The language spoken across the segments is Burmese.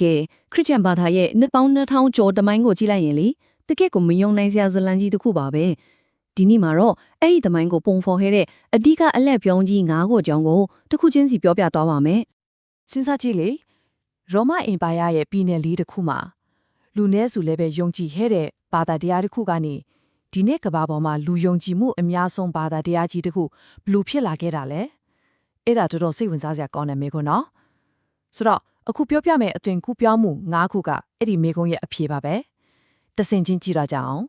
ကဲခရစ်ယာန်ဘာသာရဲ့နှစ်ပေါင်း2000ကျော်တမိုင်းကိုကြည့်လိုက်ရင်လေတကယ့်ကိုမယုံနိုင်စရာဇလံကြီးတစ်ခုပါပဲဒီနေ့မှာတော့အဲ့ဒီတမိုင်းကိုပုံဖော်ခဲ့တဲ့အဓိကအလက်ပြောင်းကြီး၅ခုအကြောင်းကိုတစ်ခုချင်းစီပြောပြသွားပါမယ်စဉ်းစားကြည့်လေရောမအင်ပါယာရဲ့ပြည်နယ်လေးတစ်ခုမှာလူနည်းစုလည်းပဲယုံကြည်ခဲ့တဲ့ဘာသာတရားတစ်ခုကနေဒီနေ့ကမ္ဘာပေါ်မှာလူယုံကြည်မှုအများဆုံးဘာသာတရားကြီးတစ်ခုဘလို့ဖြစ်လာခဲ့တာလဲအဲ့ဒါတော်တော်စိတ်ဝင်စားစရာကောင်းတဲ့မေခွန်းနော်ဆိုတော့ အခုပြောပြမယ့်အသွင်ကူးပြောင်းမှု၅ခုကအဲ့ဒီမေခွန်းရဲ့အဖြေပါပဲတဆင်ချင်းကြည့်ရကြအောင်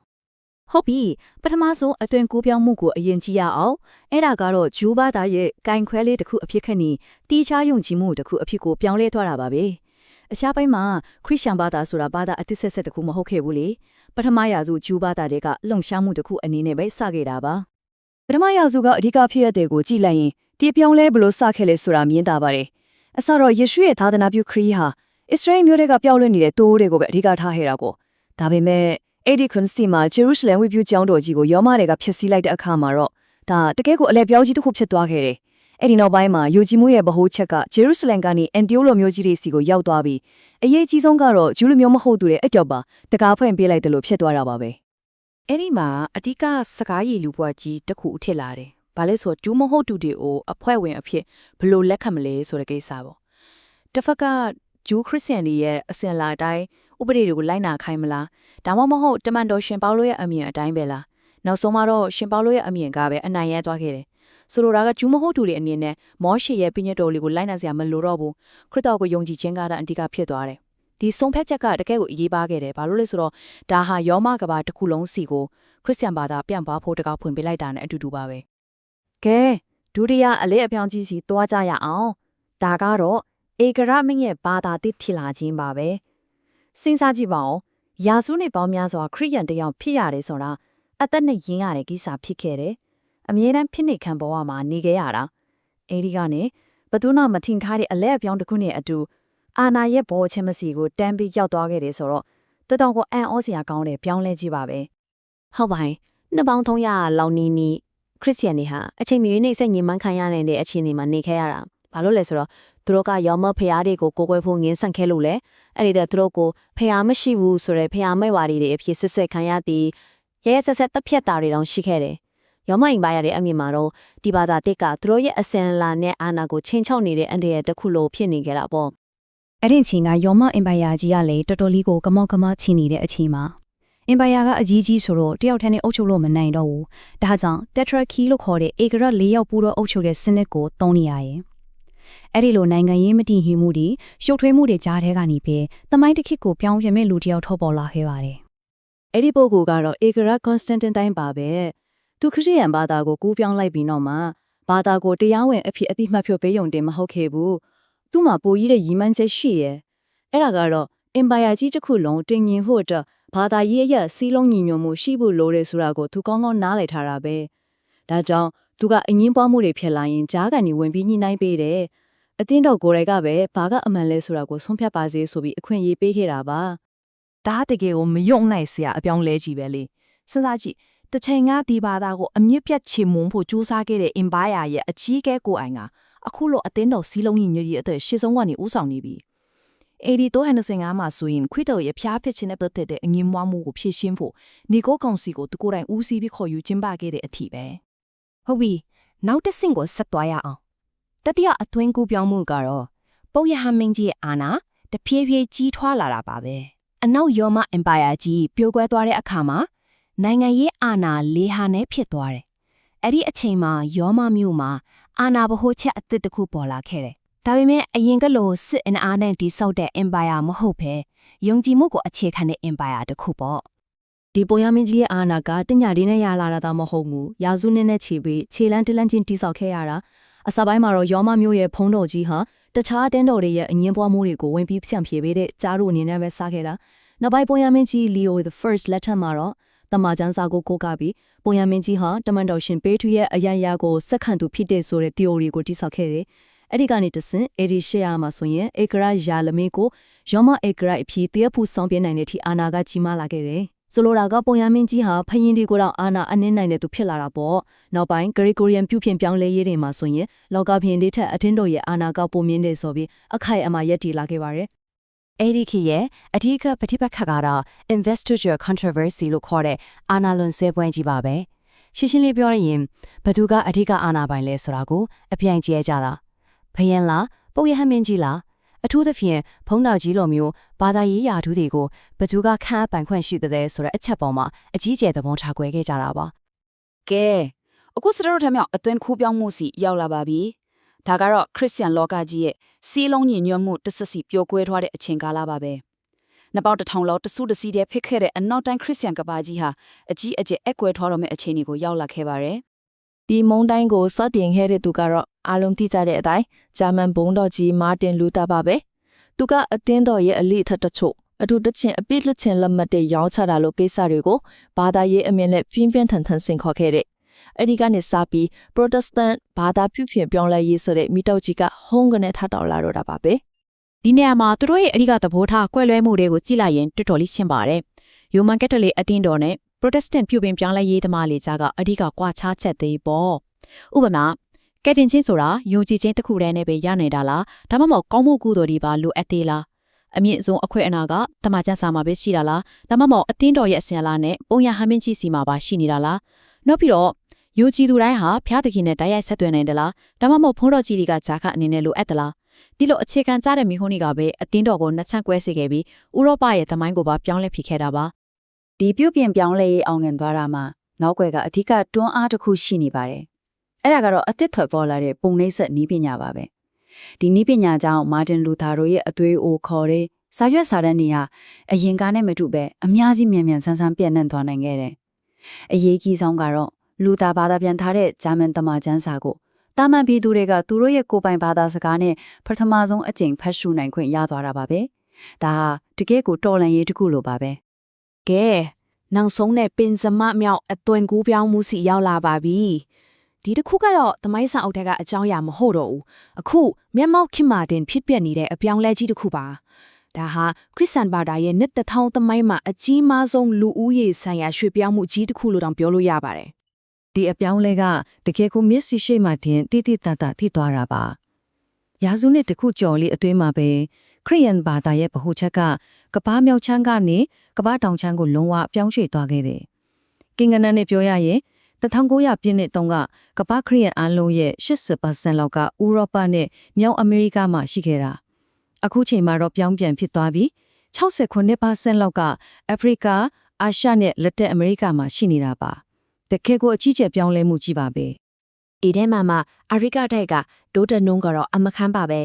ဟုတ်ပြီပထမဆုံးအသွင်ကူးပြောင်းမှုကိုအရင်ကြည့်ရအောင်အဲ့ဒါကတော့ဂျူးဘာသာရဲ့ဂိုင်ခွဲလေးတစ်ခုအဖြစ်ခက်နေတီးခြားယုံကြည်မှုတစ်ခုအဖြစ်ကိုပြောင်းလဲသွားတာပါပဲအရှားပိုင်းမှာခရစ်ယာန်ဘာသာဆိုတာဘာသာအသစ်ဆက်ဆက်တစ်ခုမဟုတ်ခဲ့ဘူးလေပထမရာစုဂျူးဘာသာတွေကလှုံ့ရှားမှုတစ်ခုအနေနဲ့ပဲစခဲ့တာပါပထမရာစုကအဓိကဖြစ်ရတဲ့ကိုကြည့်လိုက်ရင်ဒီပြောင်းလဲဘလို့စခဲ့လဲဆိုတာမြင်တာပါတယ် အစတော့ယေရှုရဲ့သာသနာပြုခရီးဟာအစ္စရေးမျိုးတွေကပျောက်လွင့်နေတဲ့တိုးတွေကိုပဲအဓိကထားခဲ့တာကိုဒါပေမဲ့အဲ့ဒီခွန်စတီမှာဂျေရုရှလင်ဝိပုကျောင်းတော်ကြီးကိုယောမတွေကဖျက်ဆီးလိုက်တဲ့အခါမှာတော့ဒါတကယ်ကိုအလဲပြောင်းကြီးတစ်ခုဖြစ်သွားခဲ့တယ်အဲ့ဒီနောက်ပိုင်းမှာယိုဂျီမှုရဲ့ဗဟိုချက်ကဂျေရုရှလင်ကနေအန်တီယိုလိုမျိုးကြီးတွေစီကိုရောက်သွားပြီးအရေးကြီးဆုံးကတော့ဂျူးလူမျိုးမဟုတ်သူတွေအကြောက်ပါတကားဖွင့်ပေးလိုက်တယ်လို့ဖြစ်သွားတာပါပဲအဲ့ဒီမှာအဓိကစကားရည်လူဘွားကြီးတစ်ခုထစ်လာတယ်။ ဘာလဲဆိုတော့ဒူးမဟုတ်တူတွေကိုအဖွဲ့ဝင်အဖြစ်ဘယ်လို့လက်ခံမလဲဆိုတဲ့ကိစ္စပေါ့။တစ်ဖက်ကဂျူးခရစ်ယာန်တွေရဲ့အစဉ်အလာအတိုင်းဥပဒေတွေကိုလိုက်နာခိုင်းမလား။ဒါမှမဟုတ်တမန်တော်ရှင်ပေါလုရဲ့အမြင်အတိုင်းပဲလား။နောက်ဆုံးမှာတော့ရှင်ပေါလုရဲ့အမြင်ကပဲအနိုင်ရသွားခဲ့တယ်။ဆိုလိုတာကဂျူးမဟုတ်တူတွေအနေနဲ့မောရှေရဲ့ပြည့်ညတ်တော်လေးကိုလိုက်နာစရာမလိုတော့ဘူး။ခရစ်တော်ကိုယုံကြည်ခြင်းကတည်းကအဓိကဖြစ်သွားတယ်။ဒီဆုံးဖြတ်ချက်ကတကယ့်ကိုအရေးပါခဲ့တယ်။ဘာလို့လဲဆိုတော့ဒါဟာယောမကဘာတစ်ခုလုံးစီကိုခရစ်ယာန်ဘာသာပြန်ပွားဖို့တကောက်ဖွင့်ပေးလိုက်တာနဲ့အတူတူပါပဲ ကဲဒုတိယအလေးအပြောင်းကြီးစီသွားကြရအောင်ဒါကတော့ဧကရမင်းရဲ့ဘာသာတစ်ထီလာခြင်းပါပဲစဉ်းစားကြည့်ပါဦးယာစုနေပေါင်းများစွာခရိယန်တယောက်ဖြစ်ရတယ်ဆိုတာအသက်နဲ့ရင်းရတဲ့ကိစ္စဖြစ်ခဲ့တယ်အမြဲတမ်းဖြစ်နေခံဘဝမှာနေခဲ့ရတာအဲဒီကနေဘသူမှမထင်ထားတဲ့အလဲအပြောင်းတစ်ခုနဲ့အတူအာနာရဲ့ဘောချင်းမစီကိုတန်းပြီးရောက်သွားခဲ့တယ်ဆိုတော့တော်တော်ကိုအံ့ဩစရာကောင်းတဲ့ပြောင်းလဲကြီးပါပဲဟုတ်ပါရင်နှစ်ပေါင်း300လောက်နီးနီး ခရစ်ယာန်တွေဟာအချိန်မရွေးနှိမ့်ဆက်ညင်မှန်းခံရနိုင်တဲ့အခြေအနေမှာနေခဲ့ရတာဘာလို့လဲဆိုတော့သူတို့ကယောမဖျားတွေကိုကိုကိုွယ်ဖို့ငင်းဆန့်ခဲ့လို့လေအဲ့ဒီတဲ့သူတို့ကိုဖျားမရှိဘူးဆိုရဲဖျားမဲ့ဝါတွေတွေအဖြစ်ဆွဆွဲခံရသည်ရဲရဲဆက်ဆက်တပ်ဖြတ်တာတွေတောင်ရှိခဲ့တယ်ယောမအိမ်ပါရတဲ့အမြင်မှာတော့ဒီဘာသာတစ်ကသူတို့ရဲ့အစင်လာနဲ့အာနာကိုချင်းချောက်နေတဲ့အန်တရဲ့တစ်ခုလိုဖြစ်နေကြတာပေါ့အဲ့ဒီအချိန်ကယောမအင်ပါယာကြီးကလည်းတော်တော်လေးကိုကမောက်ကမချီနေတဲ့အချိန်မှာ အင်ပါယာကအကြီးကြီးဆိုတော့တယောက်တည်းနဲ့အုပ်ချုပ်လို့မနိုင်တော့ဘူး။ဒါကြောင့် Tetrarchy လို့ခေါ်တဲ့ဧကရ၄ယောက်ပူတော့အုပ်ချုပ်တဲ့စနစ်ကိုသုံးနေရရင်အဲ့ဒီလိုနိုင်ငံရေးမတည်ငြိမ်မှုတွေရှုပ်ထွေးမှုတွေကြားထဲကနေပဲသမိုင်းတစ်ခေတ်ကိုပြောင်းပြမဲ့လူတစ်ယောက်ထောက်ပေါ်လာခဲ့ပါတယ်အဲ့ဒီပုဂ္ဂိုလ်ကတော့ဧကရကွန်စတန်တင်တိုင်းပါပဲသူခရစ်ယာန်ဘာသာကိုကူးပြောင်းလိုက်ပြီးတော့မှဘာသာကိုတရားဝင်အဖြစ်အတိမတ်ဖြိုပေးယုံတင်မဟုတ်ခဲ့ဘူးသူ့မှာပိုကြီးတဲ့ရီမန်းချက်ရှိရဲ့အဲ့ဒါကတော့အင်ပါယာကြီးတစ်ခုလုံးတင်ငင်ဖို့အတွက် ဘာသာရေးအရစီးလုံးညီညွတ်မှုရှိဖို့လိုတယ်ဆိုတာကိုသူကောင်းကောင်းနားလည်ထားတာပဲဒါကြောင့်သူကအငင်းပွားမှုတွေဖြစ်လာရင်ကြားကန်ကြီးဝင်ပြီးညှိနှိုင်းပေးတယ်အတင်းတော်ကိုယ်တိုင်ကပဲဘာကအမှန်လဲဆိုတာကိုဆုံးဖြတ်ပါစေဆိုပြီးအခွင့်အရေးပေးခဲ့တာပါဒါတကယ်ကိုမယုံနိုင်စရာအပြောင်းလဲကြီးပဲလေစဉ်းစားကြည့်တစ်ချိန်ကဒီဘာသာကိုအမြင့်ပြတ်ချေမွန်းဖို့ကြိုးစားခဲ့တဲ့အင်ပါယာရဲ့အကြီးအကဲကိုအိုင်ကအခုလိုအတင်းတော်စီးလုံးညီညွတ်ရေးအတွက်ရှေ့ဆုံးကနေဦးဆောင်နေပြီ အေဒီတိုဟန်နစင်ကမှာဆိုရင်ခွေတော်ရဲ့ဖျားဖြစ်ခြင်းနဲ့ပတ်သက်တဲ့အငင်းမွားမှုကိုဖြည့်ရှင်းဖို့နီကိုကောင်စီကိုသူကိုယ်တိုင်ဦးစီးပြီးခေါ်ယူကျင်းပခဲ့တဲ့အထီပဲဟုတ်ပြီနောက်တစ်ဆင့်ကိုဆက်သွားရအောင်တတိယအသွင်းကူးပြောင်းမှုကတော့ပုပ်ရဟန်းမင်းကြီးရဲ့အာဏာတဖြည်းဖြည်းကြီးထွားလာတာပါပဲအနောက်ယောမအင်ပါယာကြီးပြိုကွဲသွားတဲ့အခါမှာနိုင်ငံရေးအာဏာလေးဟာနဲ့ဖြစ်သွားတယ်အဲ့ဒီအချိန်မှာယောမမြို့မှာအာဏာဗဟိုချက်အသစ်တစ်ခုပေါ်လာခဲ့တယ် ဒါပေမဲ့အရင်ကလိုစစ်အင်အားနဲ့တိစောက်တဲ့အင်ပါယာမဟုတ်ဘဲယုံကြည်မှုကိုအခြေခံတဲ့အင်ပါယာတစ်ခုပေါ့ဒီပုံရမင်းကြီးရဲ့အာဏာကတညာဒီနဲ့ရလာတာတော့မဟုတ်ဘူးရာစုနှစ်နဲ့ချီပြီးခြေလန်းတလန်းချင်းတိဆောက်ခဲ့ရတာအစပိုင်းမှာတော့ယောမမျိုးရဲ့ဖုံးတော်ကြီးဟာတခြားအတင်းတော်တွေရဲ့အငင်းပွားမှုတွေကိုဝင်ပြီးဖြန့်ဖြေပေးတဲ့ကြားတို့အနေနဲ့ပဲစားခဲ့တာနောက်ပိုင်းပုံရမင်းကြီး Leo the First လက်ထက်မှာတော့တမန်ကျန်စာကိုကိုးကားပြီးပုံရမင်းကြီးဟာတမန်တော်ရှင်ပေးထူရဲ့အရန်ရာကိုစက္ကန့်သူဖြစ်တဲ့ဆိုတဲ့ theory ကိုတိဆောက်ခဲ့တယ် အဲ့ဒီကနေတဆင့်အဲ့ဒီရှေ့ရမှာဆိုရင်ဧကရယာလမေကိုယောမဧကရအဖြစ်တရဖူဆောင်ပြနိုင်တဲ့အထိအာနာကကြီးမားလာခဲ့တယ်ဆိုလိုတာကပုံရမင်းကြီးဟာဖယင်းဒီကိုတော့အာနာအနှင်းနိုင်တဲ့သူဖြစ်လာတာပေါ့နောက်ပိုင်းဂရီကိုရီယန်ပြုပြင်ပြောင်းလဲရေးတွေမှာဆိုရင်လောကဖျင်တွေထက်အထင်းတို့ရဲ့အာနာကပုံမြင့်တဲ့ဆိုပြီးအခိုင်အမာရက်တည်လာခဲ့ပါတယ်အဲ့ဒီခေတ်ရဲ့အဓိကပဋိပက္ခကတော့ investiture controversy လို့ခေါ်တဲ့အာဏာလွန်ဆွဲပွဲကြီးပါပဲရှင်းရှင်းလေးပြောရရင်ဘသူကအဓိကအာဏာပိုင်လဲဆိုတာကိုအပြိုင်ကျဲကြတာ ဘယင်လားပုပ်ရဟန်းမင်းကြီးလားအထူးသဖြင့်ဖုံးတော်ကြီးလိုမျိုးဘာသာရေးရာထူးတွေကိုဘသူကခန့်အပ်ပိုင်ခွင့်ရှိတဲ့ဆိုတဲ့အချက်ပေါ်မှာအကြီးကျယ်သဘောထားကွဲခဲ့ကြတာပါကဲအခုစတတော်ထမြောက်အသွင်ကူးပြောင်းမှုစီရောက်လာပါပြီဒါကတော့ခရစ်စတန်လောကကြီးရဲ့စီးလုံးညီညွတ်မှုတစ်ဆက်စီပျော်ကွဲထွားတဲ့အချိန်ကာလပါပဲနှစ်ပေါင်းတစ်ထောင်လောက်တစုတစည်းတည်းဖိတ်ခဲ့တဲ့အနောက်တိုင်းခရစ်စတန်ကဘာကြီးဟာအကြီးအကျယ်အကွဲထွားတော်မဲ့အချိန်တွေကိုရောက်လာခဲ့ပါတယ် ဒီမုန်တိုင်းကိုစတင်ခဲ့တဲ့သူကတော့အားလုံးသိကြတဲ့အတိုင်းဂျာမန်ဘုံတော်ကြီးမာတင်လူတာပါပဲသူကအတင်းတော်ရဲ့အလိအထက်တချို့အထူးသဖြင့်အပိလွတ်ချင်းလက်မှတ်တွေရောင်းချတာလို့ကိစ္စတွေကိုဘာသာရေးအမြင်နဲ့ပြင်းပြင်းထန်ထန်ဆင်ခေါ်ခဲ့တဲ့အဲ့ဒီကနေစပြီး Protestant ဘာသာပြုပြင်ပြောင်းလဲရေးဆိုတဲ့မိတောက်ကြီးကဟုံးကနေထထောက်လာတော့တာပါပဲဒီနေရာမှာသူတို့ရဲ့အဓိကသဘောထားကွဲလွဲမှုတွေကိုကြည့်လိုက်ရင်တော်တော်လေးရှင်းပါတယ်။ Roman Catholic အတင်းတော်နဲ့ Protestant ပြုပြင်ပြောင်းလဲရေးသမားလေးကြားကအဓိကကွာခြားချက်သေးပေါ့။ဥပမာကက်တင်ချင်းဆိုတာယုံကြည်ခြင်းတစ်ခုတည်းနဲ့ပဲရနေတာလားဒါမှမဟုတ်ကောင်းမှုကုသိုလ်တွေပါလိုအပ်သေးလားအမြင့်ဆုံးအခွင့်အနာကတမန်ကျန်စာမှာပဲရှိတာလားဒါမှမဟုတ်အတင်းတော်ရဲ့အစဉ်အလာနဲ့ပုံရဟမင်းကြီးစီမှာပါရှိနေတာလားနောက်ပြီးတော့ယုံကြည်သူတိုင်းဟာဖျားသခင်နဲ့တိုက်ရိုက်ဆက်သွယ်နိုင်တယ်လားဒါမှမဟုတ်ဖုန်းတော်ကြီးတွေကဂျာခအနေနဲ့လိုအပ်သလားဒီလိုအခြေခံကြတဲ့မိခွန်းတွေကပဲအတင်းတော်ကိုနှစ်ချမ်းကွဲစေခဲ့ပြီးဥရောပရဲ့သမိုင်းကိုပါပြောင်းလဲဖြစ်ခဲ့တာပါ ဒီပြုပြင်ပြောင်းလဲရေးအောင်ငင်သွားတာမှာနောက်ွယ်ကအဓိကတွန်းအားတစ်ခုရှိနေပါတယ်အဲ့ဒါကတော့အသစ်ထွက်ပေါ်လာတဲ့ပုံနှိမ့်ဆက်နီးပညာပါပဲဒီနီးပညာကြောင့်မာတင်လူသာတို့ရဲ့အသွေးအိုခေါ်တဲ့စာရွက်စာတမ်းတွေဟာအရင်ကနဲ့မတူပဲအများကြီးမြန်မြန်ဆန်းဆန်းပြန့်နှံ့သွားနိုင်ခဲ့တယ်အရေးကြီးဆုံးကတော့လူသားဘာသာပြန်ထားတဲ့ဂျာမန်တမန်ကျမ်းစာကိုတာမန်ပြည်သူတွေကသူတို့ရဲ့ကိုယ်ပိုင်ဘာသာစကားနဲ့ပထမဆုံးအကြိမ်ဖတ်ရှုနိုင်ခွင့်ရသွားတာပါပဲဒါဟာတကယ့်ကိုတော်လန်ရေးတစ်ခုလိုပါပဲ ကဲနောက်ဆုံးနဲ့ပင်စမမြောက်အသွင်ကူးပြောင်းမှုစီရောက်လာပါပြီဒီတစ်ခုကတော့သမိုင်းစာအုပ်ထက်ကအကြောင်းအရာမဟုတ်တော့ဘူးအခုမျက်မှောက်ခင်မာတင်ဖြစ်ပျက်နေတဲ့အပြောင်းလဲကြီးတစ်ခုပါဒါဟာခရစ်စတန်ဘာသာရဲ့နှစ်တစ်ထောင်သမိုင်းမှာအကြီးမားဆုံးလူဦးရေဆိုင်ရာရွှေ့ပြောင်းမှုကြီးတစ်ခုလို့တောင်ပြောလို့ရပါတယ်ဒီအပြောင်းလဲကတကယ်ကိုမျက်စိရှိမှတင်တိတိတတ်တတ်ထိသွားတာပါရာစုနှစ်တစ်ခုကျော်လေးအတွင်းမှာပဲခရိယန်ဘာသာရဲ့ဗဟုချက်က ကပားမြောက်ချမ်းကနေကပားတောင်ချမ်းကိုလုံးဝပြောင်းရွှေ့သွားခဲ့တယ်ကင်္ဂနန်နဲ့ပြောရရင်1900ပြည့်နှစ်တုန်းကကပ္ပခရီးယန်အားလုံးရဲ့80%လောက်ကဥရောပနဲ့မြောက်အမေရိကမှာရှိခဲ့တာအခုချိန်မှာတော့ပြောင်းပြန်ဖြစ်သွားပြီး69%လောက်ကအာဖရိကအာရှနဲ့လက်တက်အမေရိကမှာရှိနေတာပါတကယ်ကိုအကြီးကျယ်ပြောင်းလဲမှုကြီးပါပဲဤထဲမှာမှအာရိကတိုက်ကဒိုးတနုံးကတော့အမခန်းပါပဲ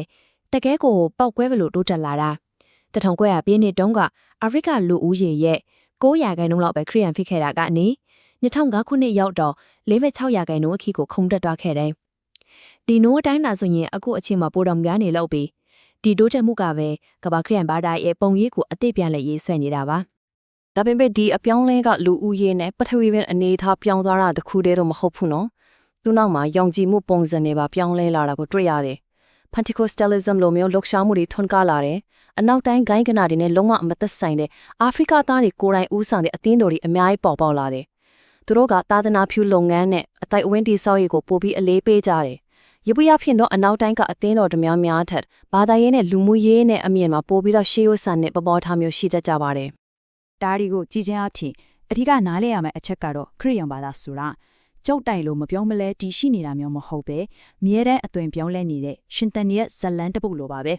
တကယ်ကိုပောက်ကွဲဘလို့တိုးတက်လာတာ 1900ပြည့်နှစ်တုန်းကအာဖရိကလူဦးရေရဲ့900ရာခိုင်နှုန်းလောက်ပဲခရီးယန်ဖြစ်ခဲ့တာကနေ2005ခုနှစ်ရောက်တော့46ရာခိုင်နှုန်းအထိကိုခုန်တက်သွားခဲ့တယ်ဒီနိုးအတိုင်းသာဆိုရင်အခုအချိန်မှာပိုတော်များနေလို့ပြီးဒီတိုးတက်မှုကပဲကမ္ဘာခရီးယန်ဘာသာရဲ့ပုံရိပ်ကိုအသိပြန်လဲရေးဆွဲနေတာပါဒါပေမဲ့ဒီအပြောင်းလဲကလူဦးရေနဲ့ပထဝီဝင်အနေအထားပြောင်းသွားတာတခုတည်းတော့မဟုတ်ဘူးနော်သူနောက်မှာယုံကြည်မှုပုံစံတွေပါပြောင်းလဲလာတာကိုတွေ့ရတယ် Pentecostalism လိုမျိုးလှုပ်ရှားမှုတွေထွန်းကားလာတယ်အနောက်တိုင်းဂိုင်းကနာတွေနဲ့လုံးဝမသက်ဆိုင်တဲ့အာဖရိကသားတွေကိုယ်တိုင်ဦးဆောင်တဲ့အသင်းတော်တွေအများကြီးပေါ်ပေါက်လာတယ်သူတို့ကသာသနာပြုလုပ်ငန်းနဲ့အတိုက်အဝန်းတိဆောက်ရေးကိုပို့ပြီးအလေးပေးကြတယ်ရပရဖြစ်တော့အနောက်တိုင်းကအသင်းတော်တများများထက်ဘာသာရေးနဲ့လူမှုရေးနဲ့အမြင်မှာပို့ပြီးတော့ရှေးရိုးဆန်တဲ့ပပေါ်ထားမျိုးရှိတတ်ကြပါတယ်ဒါရီကိုကြည်ချင်းအဖြစ်အဓိကနားလဲရမယ့်အချက်ကတော့ခရိယံဘာသာဆိုတာ ကြောက်တိုင်လို့မပြောမလဲတီရှိနေတာမျိုးမဟုတ်ပဲမြဲတမ်းအသွင်ပြောင်းလဲနေတဲ့ရှင်တန်ရဲ့ဇလန်တစ်ပုတ်လိုပါပဲ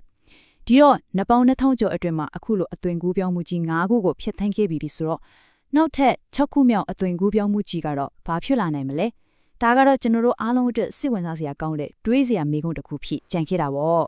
ဒီတော့နပောင်း2000ကျော်အတွင်းမှာအခုလိုအသွင်ကူးပြောင်းမှုကြီး9ခုကိုဖျက်သိမ်းခဲ့ပြီပြီဆိုတော့နောက်ထပ်6ခုမြောက်အသွင်ကူးပြောင်းမှုကြီးကတော့ဘာဖြစ်လာနိုင်မလဲဒါကတော့ကျွန်တော်တို့အားလုံးအတွက်စိတ်ဝင်စားစရာကောင်းတဲ့တွေးစရာမိကုန်းတစ်ခုဖြစ်ကြံခဲ့တာပေါ့